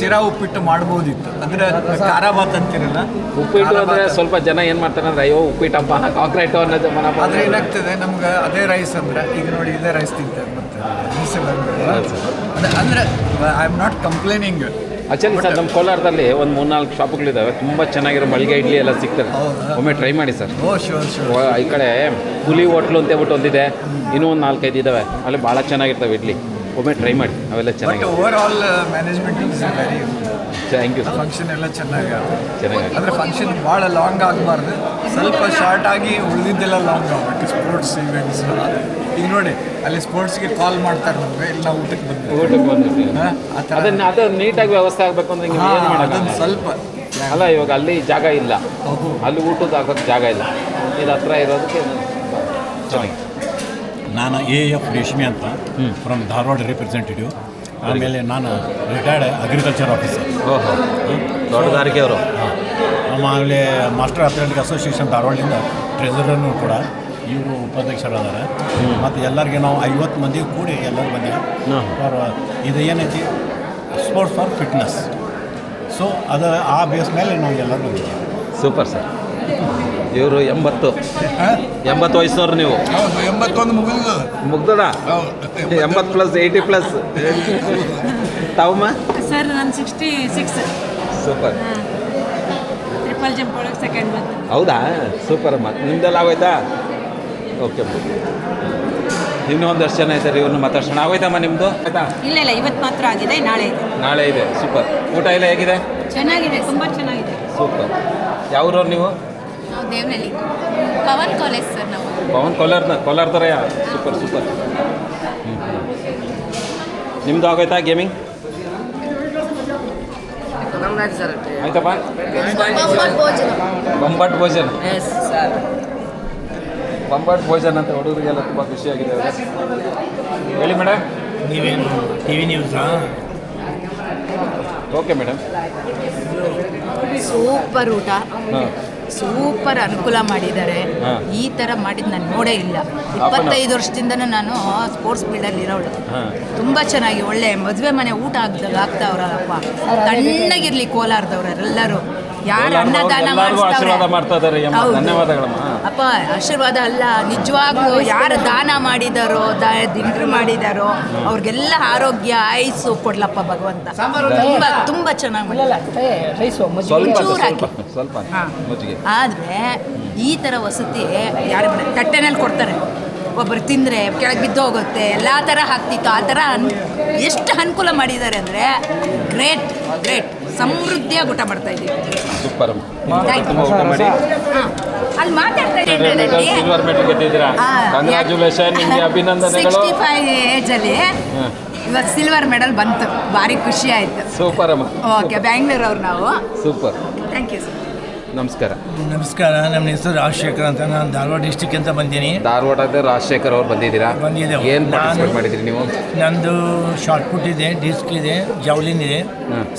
ಶಿರಾ ಉಪ್ಪಿಟ್ಟು ಮಾಡ್ಬೋದಿತ್ತು. ಅಂದ್ರೆ ಖಾರ ಬಾತ್ ಅಂತಿರಲ್ಲ? ಉಪ್ಪಿಟ್ಟು ಅಂದರೆ ಸ್ವಲ್ಪ ಜನ ಏನು ಮಾಡ್ತಾರೆ ಅಂದ್ರೆ ಅಯ್ಯೋ ಹಬ್ಬ ಕಾಂಕ್ರೀಟ್ ಅನ್ನೋದು ಮನ ಆದರೆ ಏನಾಗ್ತದೆ ನಮ್ಗೆ ಅದೇ ರೈಸ್ ಅಂದ್ರೆ ಈಗ ನೋಡಿ ಇದೇ ರೈಸ್ ತಿಂತಾರೆ ಮತ್ತೆ ಮೀಸಲು ಅಂದ್ರೆ I am not complaining actually sir ನಮ್ಮ ಕೋಲಾರದಲ್ಲಿ ಒಂದು ಮೂರ್ನಾಲ್ಕು ಶಾಪುಗಳಿದ್ದಾವೆ ತುಂಬ ಚೆನ್ನಾಗಿರೋ ಮಳಿಗೆ ಇಡ್ಲಿ ಎಲ್ಲ ಸಿಗ್ತದೆ. ಒಮ್ಮೆ ಟ್ರೈ ಮಾಡಿ ಸರ್. ಓ ಶೋರ್ ಶೋರ್ ವ- ಈ ಕಡೆ ಹುಲಿ ಹೋಟ್ಲು ಅಂತ ಹೇಳ್ಬಿಟ್ಟು ಒಂದಿದೆ. ಇನ್ನೂ ಒಂದು ನಾಲ್ಕೈದು ಇದ್ದಾವೆ ಅಲ್ಲಿ ಭಾಳ ಚೆನ್ನಾಗಿರ್ತವೆ ಇಡ್ಲಿ. ಒಮ್ಮೆ ಟ್ರೈ ಮಾಡಿ. ಅವೆಲ್ಲ ಬಟ್ ಚೆನ್ನಾಗಿ overall management is very thank you function ಎಲ್ಲ ಚೆನ್ನಾಗಿ. ಚೆನ್ನಾಗಿ ಅಂದ್ರೆ ಫಂಕ್ಷನ್ ಭಾಳ ಲಾಂಗ್ ಆಗಬಾರ್ದು. ಸ್ವಲ್ಪ ಶಾರ್ಟ್ ಆಗಿ ಉಳಿದಿದ್ದೆಲ್ಲ ಲಾಂಗ್ ಆಗಬೇಕು. ಸ್ಪೋರ್ಟ್ಸ್ ಇವೆಂಟ್ಸ್ ಈಗ ನೋಡಿ ಅಲ್ಲಿ ಸ್ಪೋರ್ಟ್ಸ್ಗೆ ಕಾಲ್ ಮಾಡ್ತಾರೆ ನಮಗೆ. ಎಲ್ಲ ಊಟಕ್ಕೆ ಬಂದು ಊಟಕ್ಕೆ ಬಂದಿರ್ತೀವಿ ಹಾ, ಆ ಥರ. ಅದನ್ನ ಅದು ನೀಟಾಗಿ ವ್ಯವಸ್ಥೆ ಆಗಬೇಕು ಅಂದ್ರೆ ಏನು ಅದೊಂದು ಮಾಡೋದು ಸ್ವಲ್ಪ. ಅಲ್ಲ ಇವಾಗ ಅಲ್ಲಿ ಜಾಗ ಇಲ್ಲ. ಹೌದು. ಅಲ್ಲಿ ಊಟದ ಹಾಕೋಕ್ಕೆ ಜಾಗ ಇಲ್ಲ. ಇದು ಹತ್ರ ಇರೋದಕ್ಕೆ ಚೆನ್ನಾಗಿ ನಾನು ಎ ಎಫ್ ರೇಷ್ಮಿ ಅಂತ ಫ್ರಮ್ ಧಾರವಾಡ ರಿಪ್ರೆಸೆಂಟೇಟಿವ್ ಆಮೇಲೆ ನಾನು ರಿಟೈರ್ಡ್ ಅಗ್ರಿಕಲ್ಚರ್ ಆಫೀಸರ್ ತೋಟಗಾರಿಕೆಯವರು ಆಮೇಲೆ ಮಾಸ್ಟರ್ ಅಥ್ಲೆಟಿಕ್ ಅಸೋಸಿಯೇಷನ್ ಧಾರವಾಡದಿಂದ ಟ್ರೆಸರನ್ನು ಕೂಡ ಇವರು ಉಪಾಧ್ಯಕ್ಷರಾದಾರೆ. ಮತ್ತು ಎಲ್ಲರಿಗೆ ನಾವು ಐವತ್ತು ಮಂದಿ ಕೂಡಿ ಎಲ್ಲರೂ ಫಾರ್ ಇದು ಏನೈತಿ? ಸ್ಪೋರ್ಟ್ಸ್ ಫಾರ್ ಫಿಟ್ನೆಸ್ ಸೊ ಅದು ಆ ಬೇಸ್ ಮೇಲೆ ನಾವು ಎಲ್ಲರೂ ಬಂದಿದ್ದೀವಿ ಸೂಪರ್ ಸರ್ ಇವರು ಎಂಬತ್ತು. ಎಂಬತ್ತು ವಯಸ್ಸವ್ರು ನೀವು. ಮುಗ್ದಡ ಎಂಬತ್ತೊಂದು ಮುಗಿದು ಮುಗ್ದದ? ಎಂಬತ್ತು ಪ್ಲಸ್ ಏಯ್ಟಿ ಪ್ಲಸ್ ತಾವಮ್ಮ? ಸರ್ ನಾನು sixty six super triple jump ಒಳಗೆ ಸೆಕೆಂಡ್ ಬಂತು ಹೌದಾ? ಸೂಪರ್ ಅಮ್ಮ. ನಿಮ್ದೆಲ್ಲ ಆಗೋಯ್ತಾ? ಓಕೆ ಇನ್ನೂ ಒಂದಷ್ಟು ಜನ ಇದ್ದಾರೆ ಇವ್ರನ್ನ ಮಾತಾಡ್ಸೋಣ. ಆಗೋಯ್ತಮ್ಮ ನಿಮ್ಮದು ಆಯ್ತಾ? ಇಲ್ಲ ಇಲ್ಲ ಇವತ್ತು ಮಾತ್ರ ಆಗಿದೆ ನಾಳೆ ಇದೆ. ನಾಳೆ ಇದೆ. ಸೂಪರ್ ಊಟ ಎಲ್ಲ ಹೇಗಿದೆ? ಚೆನ್ನಾಗಿದೆ ತುಂಬ ಚೆನ್ನಾಗಿದೆ. ಸೂಪರ್ ಯಾವ್ರವ್ರು ನೀವು? ನಾವು ದೇವನಹಳ್ಳಿ. ಪವನ್ ಕಾಲೇಜ್ ಸರ್ ನಾವು. ಪವನ್ ಕೋಲಾರ್ನ ಕೋಲಾರ್ದರಯ್ಯ ಸೂಪರ್ ಸೂಪರ್. ನಿಮ್ಮದು ಆಗೋಯ್ತಾ ಗೇಮಿಂಗ್ ಆಯ್ತಪ್ಪ? ಬೊಂಬಾಟ್ ಭೋಜನ. ಬೊಂಬಾಟ್ ಭೋಜನ? ಅಂತ ಹುಡುಗರಿಗೆಲ್ಲ ತುಂಬ ಖುಷಿಯಾಗಿದೆ ಅವ್ರಿಗೆ. ಹೇಳಿ ಮೇಡಮ್ ನೀವೇನು ಟಿ ವಿ ನ್ಯೂಸಾ ಓಕೆ ಮೇಡಮ್ ಸೂಪರ್ ಊಟ. ಹಾಂ. ಸೂಪರ್ ಅನುಕೂಲ ಮಾಡಿದ್ದಾರೆ. ಈ ಥರ ಮಾಡಿದ್ದು ನಾನು ನೋಡೇ ಇಲ್ಲ. ಇಪ್ಪತ್ತೈದು ವರ್ಷದಿಂದ ನಾನು ಸ್ಪೋರ್ಟ್ಸ್ ಫೀಲ್ಡಲ್ಲಿ ಇರೋಳು. ತುಂಬಾ ಚೆನ್ನಾಗಿ ಒಳ್ಳೆ ಮದುವೆ ಮನೆ ಊಟ ಆಗ್ದಾಗ ಆಗ್ತಾವ್ರಲ್ಲಪ್ಪ. ತಣ್ಣಗಿರ್ಲಿ ಕೋಲಾರದವ್ರೆಲ್ಲರೂ ಯಾರು ಅನ್ನದಾನ ಮಾಡ್ತಾರೆ. ಧನ್ಯವಾದಗಳಮ್ಮ. ಅಪ್ಪ ಆಶೀರ್ವಾದ ಅಲ್ಲ. ನಿಜವಾಗ್ಲೂ ಯಾರು ದಾನ ಮಾಡಿದಾರೋ ದಾಯ ದಿಂಡ್ರು ಮಾಡಿದಾರೋ ಅವ್ರಿಗೆಲ್ಲ ಆರೋಗ್ಯ ಐಸು ಕೊಡ್ಲಪ್ಪ ಭಗವಂತ. ತುಂಬಾ ತುಂಬಾ ಚೆನ್ನಾಗಿ ಆದ್ರೆ ಒಂಚೂರು ಹಾಕಿ. ಆದರೆ ಈ ಥರ ವಸತಿ ಯಾರು ತಟ್ಟೆನಲ್ಲಿ ಕೊಡ್ತಾರೆ. ಒಬ್ಬರು ತಿಂದರೆ ಕೆಳಗೆ ಬಿದ್ದು ಹೋಗುತ್ತೆ ಎಲ್ಲ ಥರ ಹಾಕ್ತಿತ್ತು ಆ ಥರ ಅನ್ ಎಷ್ಟು ಅನುಕೂಲ ಮಾಡಿದ್ದಾರೆ ಅಂದರೆ ಗ್ರೇಟ್ ಗ್ರೇಟ್. ಸಮೃದ್ಧಿಯಾಗಿ ಊಟ ಮಾಡ್ತಾ ಇದ್ದೀವಿ. ಸೂಪರ್. ಅಮ್ಮ Thank you. ತುಂಬ ಊಟ ಮಾಡಿ. ಹಾಂ. ಅಲ್ಲಿ ಮಾತಾಡ್ತಾ ಸಿಲ್ವರ್ ಮೆಡಲ್ ಗೆದ್ದಿದ್ದೀರಾ? ಕಂಗ್ರ್ಯಾಚುಲೇಷನ್ ನಿಮಗೆ ಅಭಿನಂದನೆಗಳು. ಸಿಕ್ಸ್ಟಿ ಫೈವ್ ಏಜಲ್ಲಿ. ಇವತ್ತು ಸಿಲ್ವರ್ ಮೆಡಲ್ ಬಂತು. ಭಾರಿ ಖುಷಿ ಆಯ್ತು. ಸೂಪರ್ ಅಮ್ಮ. ಓಕೆ ಬ್ಯಾಂಗ್ಳೂರವ್ರು ನಾವು. ಸೂಪರ್ ಥ್ಯಾಂಕ್ ಯು ಸರ್ ನಮಸ್ಕಾರ. ನಮಸ್ಕಾರ ನಮ್ಮ ಹೆಸರು ರಾಜಶೇಖರ್ ಅಂತ. ನಾನು ಧಾರವಾಡ ಡಿಸ್ಟಿಕ್ ಅಂತ ಬಂದೀನಿ. ಧಾರವಾಡದ ರಾಜಶೇಖರ್ ಅವ್ರು ಬಂದಿದ್ದೀರಾ? ಬಂದಿದ್ದೀರಿ ಏನು ಪಾರ್ಟಿಸಿಪೇಟ್ ಮಾಡಿದ್ರಿ ನೀವು? ನಂದು ಶಾರ್ಟ್ ಪುಟ್ ಇದೆ ಡಿಸ್ಕ್ ಇದೆ ಜಾವ್ಲಿನ್ ಇದೆ.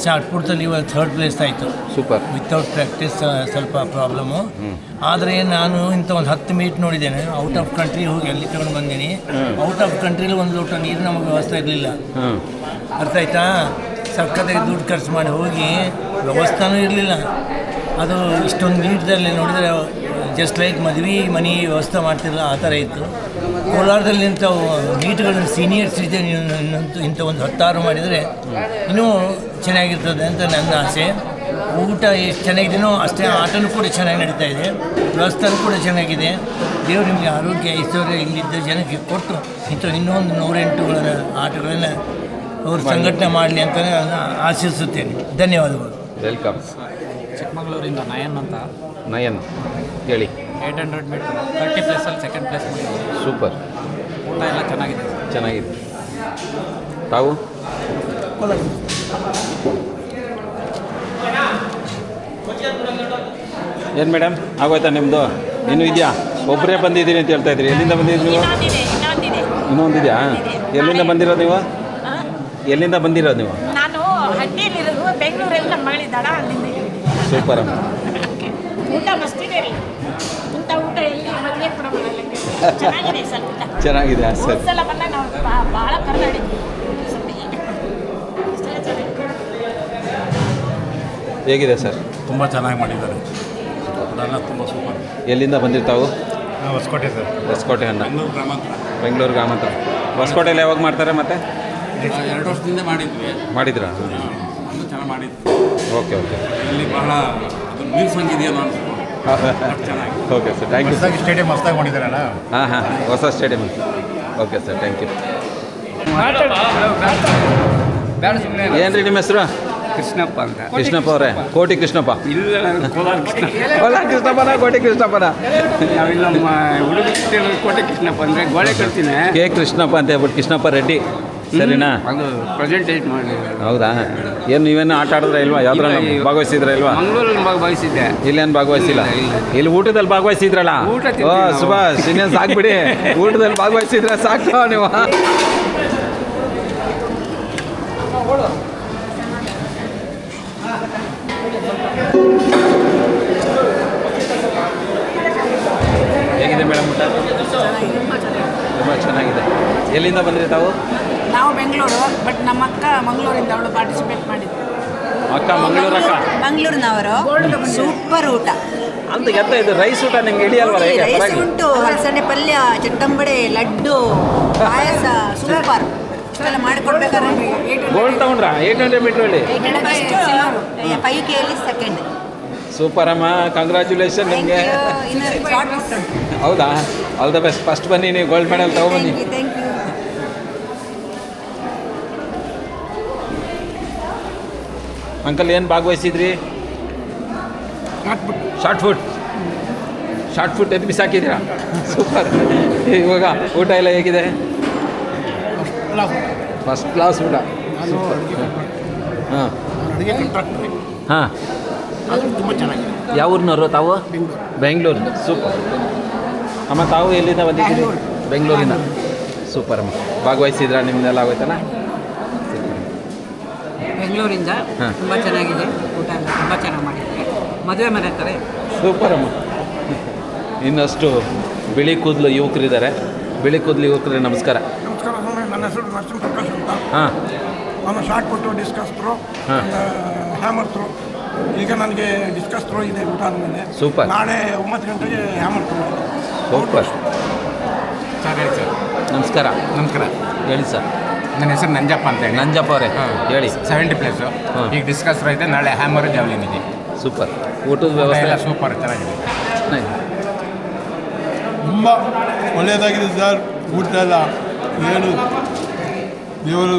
ಶಾರ್ಟ್ ಪುಟ್ದಲ್ಲಿ ಇವಾಗ ಥರ್ಡ್ ಪ್ಲೇಸ್ ಆಯಿತು. ಸೂಪರ್ ವಿತೌಟ್ ಪ್ರಾಕ್ಟೀಸ್ ಸ್ವಲ್ಪ ಪ್ರಾಬ್ಲಮ್ಮು ಆದರೆ ನಾನು ಇಂಥ ಒಂದು ಹತ್ತು ಮೀಟ್ ನೋಡಿದ್ದೇನೆ. ಔಟ್ ಆಫ್ ಕಂಟ್ರಿ ಹೋಗಿ ಅಲ್ಲಿ ತಗೊಂಡು ಬಂದೀನಿ. ಔಟ್ ಆಫ್ ಕಂಟ್ರಿಲಿ ಒಂದು ಲೋಟ ನೀರು ನಮಗೆ ವ್ಯವಸ್ಥೆ ಇರಲಿಲ್ಲ. ಅರ್ಥ ಆಯ್ತಾ? ಸಕ್ಕತ್ತಾಗಿ ದುಡ್ಡು ಖರ್ಚು ಮಾಡಿ ಹೋಗಿ ವ್ಯವಸ್ಥೆನೂ ಇರಲಿಲ್ಲ. ಅದು ಇಷ್ಟೊಂದು ನೀಟ್ದಲ್ಲಿ ನೋಡಿದರೆ ಜಸ್ಟ್ ಲೈಕ್ ಮದುವೆ ಮನೆ ವ್ಯವಸ್ಥೆ ಮಾಡ್ತಿರಲ್ಲ ಆ ಥರ ಇತ್ತು. ಕೋಲಾರದಲ್ಲಿ ಇಂಥ ನೀಟ್ಗಳನ್ನು ಸೀನಿಯರ್ ಸಿಟಿಜನ್ ಇಂಥ ಒಂದು ಹತ್ತಾರು ಮಾಡಿದರೆ ಇನ್ನೂ ಚೆನ್ನಾಗಿರ್ತದೆ ಅಂತ ನನ್ನ ಆಸೆ. ಊಟ ಎಷ್ಟು ಚೆನ್ನಾಗಿದೆಯೋ ಅಷ್ಟೇ ಆಟನೂ ಕೂಡ ಚೆನ್ನಾಗಿ ನಡೀತಾ ಇದೆ. ವ್ಯವಸ್ಥೆನೂ ಕೂಡ ಚೆನ್ನಾಗಿದೆ. ದೇವರು ನಿಮಗೆ ಆರೋಗ್ಯ ಐಶ್ವರ್ಯ ಇಲ್ಲಿದ್ದ ಜನಕ್ಕೆ ಕೊಟ್ಟು ಇಂಥ ಇನ್ನೊಂದು ನೂರೆಂಟುಗಳ ಆಟಗಳನ್ನು ಅವರು ಸಂಘಟನೆ ಮಾಡಲಿ ಅಂತ ನಾನು ಆಶಿಸುತ್ತೇನೆ. ಧನ್ಯವಾದಗಳು. ವೆಲ್ಕಮ್ ಚಿಕ್ಕಮಗಳೂರಿಂದ ನಯನ್ ಅಂತ. ನಯನ್ ಹೇಳಿ. ಏಯ್ಟ್ ಹಂಡ್ರೆಡ್ ಮೀಟರ್ ತರ್ಟಿ ಪ್ಲೇಸಲ್ಲಿ ಸೆಕೆಂಡ್ ಪ್ಲೇಸ್ ಮಾಡಿದ್ವಿ ಸೂಪರ್. ಊಟ ಎಲ್ಲ ಚೆನ್ನಾಗಿದೆ. ಚೆನ್ನಾಗಿದೆ. ತಾವು? ಏನು ಮೇಡಮ್ ಆಗೋಯ್ತಾ ನಿಮ್ಮದು ಇನ್ನೂ ಇದೆಯಾ? ಒಬ್ಬರೇ ಬಂದಿದ್ದೀನಿ ಅಂತ ಹೇಳ್ತಾ ಇದ್ರಿ. ಎಲ್ಲಿಂದ ಬಂದಿದ್ದೀರಿ ನೀವು? ಇನ್ನೊಂದಿದೆಯಾ? ಎಲ್ಲಿಂದ ಬಂದಿರೋದು ನೀವು? ಎಲ್ಲಿಂದ ಬಂದಿರೋದು ನೀವು? ನಾನು ಹಳ್ಳಿಯಲ್ಲಿರೋದು ಬೆಂಗಳೂರಲ್ಲಿ ನಮ್ಮ ಮಗಳಿದ್ದಾಳ ಅಲ್ಲಿಂದ ಸೂಪರ್ ಊಟ ಮಸ್ತಿದೆ ರೀ. ಇಂಥ ಊಟ ಎಲ್ಲಿ ಮದುವೆ ಕೂಡ ಮಾಡಲ್ಲ ಚೆನ್ನಾಗಿದೆ ಸರ್ ಊಟ. ಚೆನ್ನಾಗಿದೆ ಸರ್. ನಾವು ಭಾಳ ಹೇಗಿದೆ ಸರ್? ತುಂಬ ಚೆನ್ನಾಗಿ ಮಾಡಿದ್ದಾರೆ. ಅದೆಲ್ಲ ತುಂಬ ಸೂಪರ್. ಎಲ್ಲಿಂದ ಬಂದಿರ್ತಾವು ಹೊಸಕೋಟೆ ಸರ್. ಹೊಸಕೋಟೆ ಅನ್ನ ಬೆಂಗಳೂರು ಗ್ರಾಮಾಂತರ. ಬೆಂಗಳೂರು ಗ್ರಾಮಾಂತರ. ಹೊಸಕೋಟೆಯಲ್ಲಿ ಯಾವಾಗ ಮಾಡ್ತಾರೆ ಮತ್ತೆ? ಎರಡು ವರ್ಷದಿಂದ ಮಾಡಿದ್ವಿ. ಮಾಡಿದ್ರಾ? ಅದು ಚೆನ್ನಾಗಿ ಮಾಡಿದ್ವಿ. ಓಕೆ ಓಕೆ ಇಲ್ಲಿ ಬಹಳ ಅದು ನೀರು ಸಂಗಿದೆಯಲ್ಲ ಅನ್ಸ್ಕೊಂಡು ಚೆನ್ನಾಗಿ okay sir thank you sir stadium ಮಾಡಿದಾರಲ್ಲ ಹಾಂ ಹಾಂ. ಹೊಸ stadium okay sir thank you ಏನ್ರಿ ರೀ ನಿಮ್ಮ ಹೆಸರು? ಕೃಷ್ಣಪ್ಪ ಅಂತ. ಕೃಷ್ಣಪ್ಪ ಅವರೇ. ಕೋಟಿ ಕೃಷ್ಣಪ್ಪ. ಇಲ್ಲ ಕೋಲಾರ ಕೃಷ್ಣ ಕೋಲಾರ ಕೃಷ್ಣಪ್ಪನ ಕೋಟಿ ಕೃಷ್ಣಪ್ಪನ? ನಾವಿಲ್ಲ ಹುಡುಗ ಕೋಟೆ ಕೃಷ್ಣಪ್ಪ ಅಂದರೆ ಗೋಳೆ ಕಳ್ತೀನಿ ಕೆ ಕೃಷ್ಣಪ್ಪ ಅಂತ ಹೇಳ್ಬಿಟ್ಟು ಕೃಷ್ಣಪ್ಪ ರೆಡ್ಡಿ. ಸರಿನಾ? ಅದು ಪ್ರೆಸೆಂಟೇಟ್ ಮಾಡಿ. ಹೌದಾ? ಏನು ನೀವೇನು ಆಟ ಆಡಿದ್ರೆ ಇಲ್ವಾ? ಯಾವ್ದ್ರ. ಭಾಗವಹಿಸಿದ್ರ ಇಲ್ವಾ? ಮಂಗಳೂರಲ್ಲಿ ಭಾಗವಹಿಸಿದ್ದೆ. ಇಲ್ಲೇನು ಭಾಗವಹಿಸಿಲ್ಲ? ಇಲ್ಲ, ಊಟದಲ್ಲಿ ಭಾಗವಹಿಸಿದ್ರಲ್ಲ? ಓ. ಸುಭಾಷ್ ಇನ್ನೇನು ಸಾಕ್ಬಿಡಿ. ಊಟದಲ್ಲಿ ಭಾಗವಹಿಸಿದ್ರೆ ಸಾಕು ನೀವು. ಹೇಗಿದೆ ಮೇಡಮ್ ಊಟ? ತುಂಬ ಚೆನ್ನಾಗಿದೆ. ಎಲ್ಲಿಂದ ಬಂದ್ರಿ ತಾವು? ನಾವು ಬೆಂಗಳೂರು ಬಟ್ ನಮ್ಮ ಅಕ್ಕ ಮಂಗಳೂರಿಂದ ಅವಳು ಪಾರ್ಟಿಸಿಪೇಟ್ ಮಾಡಿದ್ವಿ ಅಕ್ಕ ಮಂಗಳೂರು ಅಕ್ಕ? ಮಂಗಳೂರಿನವರು. ಸೂಪರ್ ಊಟ. ಅಂತ ಎಂತ ಇದು ರೈಸ್ ಊಟ ನಿಮ್ಗೆ ಇಳಿಯಲ್ವಲ್ಲ ಹೇಗೆ? ರೈಸ್ ಪರವಾಗಿಲ್ಲ. ಉಂಟು ಹಲಸಣ್ಣೆ ಪಲ್ಯ ಚಟ್ಟಂಬಡೆ ಲಡ್ಡು ಪಾಯಸ ಸೂಪರ್ ಇಷ್ಟೆಲ್ಲ ಮಾಡಿಕೊಡ್ಬೇಕಾದ್ರೆ ಗೋಲ್ಡ್ ತಗೊಂಡ್ರಾ? ಏಟ್ ಹಂಡ್ರೆಡ್ ಮೀಟ್ರಲ್ಲಿ ಫೈವ್ ಕೆ ಅಲ್ಲಿ ಸೆಕೆಂಡ್ ಸೂಪರ್ ಅಮ್ಮ ಕಂಗ್ರ್ಯಾಚುಲೇಷನ್ ನಿಮಗೆ. ಹೌದಾ? ಆಲ್ ದ ಬೆಸ್ಟ್ ಫಸ್ಟ್ ಬನ್ನಿ ನೀವು ಗೋಲ್ಡ್ ಮೆಡಲ್ ತಗೊಬನ್ನಿ ಥ್ಯಾಂಕ್ ಯು ಅಂಕಲ್ ಏನು ಭಾಗವಹಿಸಿದ್ರಿ? ಶಾರ್ಟ್ ಫುಟ್ ಶಾರ್ಟ್ ಫುಟ್ ಎದ್ದು ಬಿಸಾಕಿದ್ದೀರಾ? ಸೂಪರ್ ಇವಾಗ ಊಟ ಎಲ್ಲ ಹೇಗಿದೆ? ಫಸ್ಟ್ ಕ್ಲಾಸ್ ಊಟ. ಹಾಂ. ಹಾಂ. ಅದು ತುಂಬ ಚೆನ್ನಾಗಿದೆ. ಯಾವ ಊರಿನವರು ತಾವು? ಬೆಂಗಳೂರು. ಸೂಪರ್ ಅಮ್ಮ ತಾವು ಎಲ್ಲಿಂದ ಬಂದಿದ್ದೀರಿ? ಬೆಂಗಳೂರಿನ. ಸೂಪರ್ ಅಮ್ಮ. ಭಾಗವಹಿಸಿದ್ರಾ ನಿಮ್ಮನ್ನೆಲ್ಲ ಆಗೋಯ್ತಲ್ಲ? ಬೆಂಗಳೂರಿಂದ ಹಾಂ. ತುಂಬ ಚೆನ್ನಾಗಿದೆ. ಊಟ ಎಲ್ಲ ತುಂಬ ಚೆನ್ನಾಗಿ ಮಾಡಿದ್ದಾರೆ. ಮದುವೆ ಮನೆ ಥರ ಸೂಪರ್ ಅಮ್ಮ. ಇನ್ನಷ್ಟು ಬಿಳಿ ಕೂದಲು ಯುವಕರಿದ್ದಾರೆ. ಬಿಳಿ ಕೂದಲು ಯುವಕರಿಗೆ ನಮಸ್ಕಾರ. ನಮಸ್ಕಾರ ಸ್ವಾಮಿ. ನನ್ನ ಹೆಸರು ನರಸಿಂಹ ಪ್ರಕಾಶ್ ಅಂತ. ಹಾಂ. ನಾನು ಶಾರ್ಟ್ ಕೊಟ್ಟು ಡಿಸ್ಕಸ್ ತ್ರೋ ಹಾ. ಹ್ಯಾಮರ್ ಥ್ರೋ ಈಗ ನನಗೆ ಡಿಸ್ಕಸ್ ತ್ರೋ ಇದೆ ಊಟ ಆದಮೇಲೆ. ಸೂಪರ್. ನಾಳೆ ಒಂಬತ್ತು ಗಂಟೆಗೆ ಹ್ಯಾಮರ್ ಥ್ರೋ ಸೂಪರ್ ಸರ್. ನಮಸ್ಕಾರ. ನಮಸ್ಕಾರ. ಹೇಳಿ ಸರ್. ನನ್ನ ಹೆಸರು ನಂಜಪ್ಪ ಅಂತ ಹೇಳಿ ನಂಜಪ್ಪ ಅವರೇ ಹೇಳಿ. Seventy place. ಈಗ ಡಿಸ್ಕಸ್ ಇದೆ ನಾಳೆ ಹ್ಯಾಮರ್ ಜಾವ್ಲಿನ್ ಇದೆ. ಸೂಪರ್. ಊಟದ ವ್ಯವಸ್ಥೆ? ಎಲ್ಲ ಸೂಪರ್ ಚೆನ್ನಾಗಿದೆ. ತುಂಬ ಒಳ್ಳೆಯದಾಗಿದೆ ಸರ್ ಊಟ ಎಲ್ಲ ಏನು? ದೇವರು.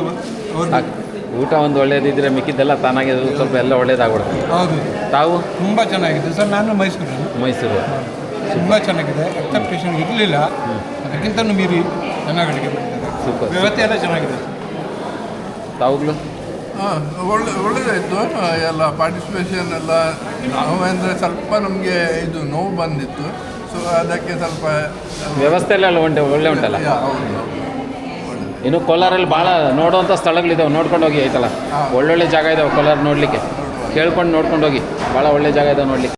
ಊಟ ಒಂದು ಒಳ್ಳೇದಿದ್ರೆ ಮಿಕ್ಕಿದ್ದೆಲ್ಲ ತಾನಾಗಿ ಅದು ಸ್ವಲ್ಪ ಎಲ್ಲ ಒಳ್ಳೇದಾಗ್ಬಿಡುತ್ತೆ. ಹೌದು. ತಾವು? ತುಂಬ ಚೆನ್ನಾಗಿದೆ ಸರ್ ನಾನು ಮೈಸೂರು ಮೈಸೂರು. ತುಂಬ ಚೆನ್ನಾಗಿದೆ. ಎಕ್ಸೆಪ್ಟೇಷನ್ ಇರಲಿಲ್ಲ. ಅದಕ್ಕಿಂತ ಮೀರಿ ಚೆನ್ನಾಗಿ ಅಡುಗೆ ಮಾಡಿದ್ದಾರೆ ಸೂಪರ್. ವ್ಯವಸ್ಥೆ ಎಲ್ಲ ಚೆನ್ನಾಗಿದೆ. ತಾವುಗಳು ಒಳ್ಳೆ ಒಳ್ಳೆಯದಾಯಿತು ಎಲ್ಲ ಪಾರ್ಟಿಸಿಪೇಷನ್ ಎಲ್ಲ ನಾವು ಅಂದರೆ ಸ್ವಲ್ಪ ನಮಗೆ ಇದು ನೋವು ಬಂದಿತ್ತು. ಸೊ ಅದಕ್ಕೆ ಸ್ವಲ್ಪ ವ್ಯವಸ್ಥೆ ಎಲ್ಲ ಒಳ್ಳೆ ಒಳ್ಳೆ ಉಂಟಲ್ಲ? ಹೌದು. ಇನ್ನು ಕೋಲಾರಲ್ಲಿ ಭಾಳ ನೋಡುವಂಥ ಸ್ಥಳಗಳಿದ್ದಾವೆ ನೋಡ್ಕೊಂಡು ಹೋಗಿ ಆಯ್ತಲ್ಲ? ಒಳ್ಳೊಳ್ಳೆ ಜಾಗ ಇದಾವೆ ಕೋಲಾರ ನೋಡಲಿಕ್ಕೆ. ಕೇಳ್ಕೊಂಡು ನೋಡ್ಕೊಂಡು ಹೋಗಿ. ಭಾಳ ಒಳ್ಳೆ ಜಾಗ ಇದಾವೆ ನೋಡಲಿಕ್ಕೆ.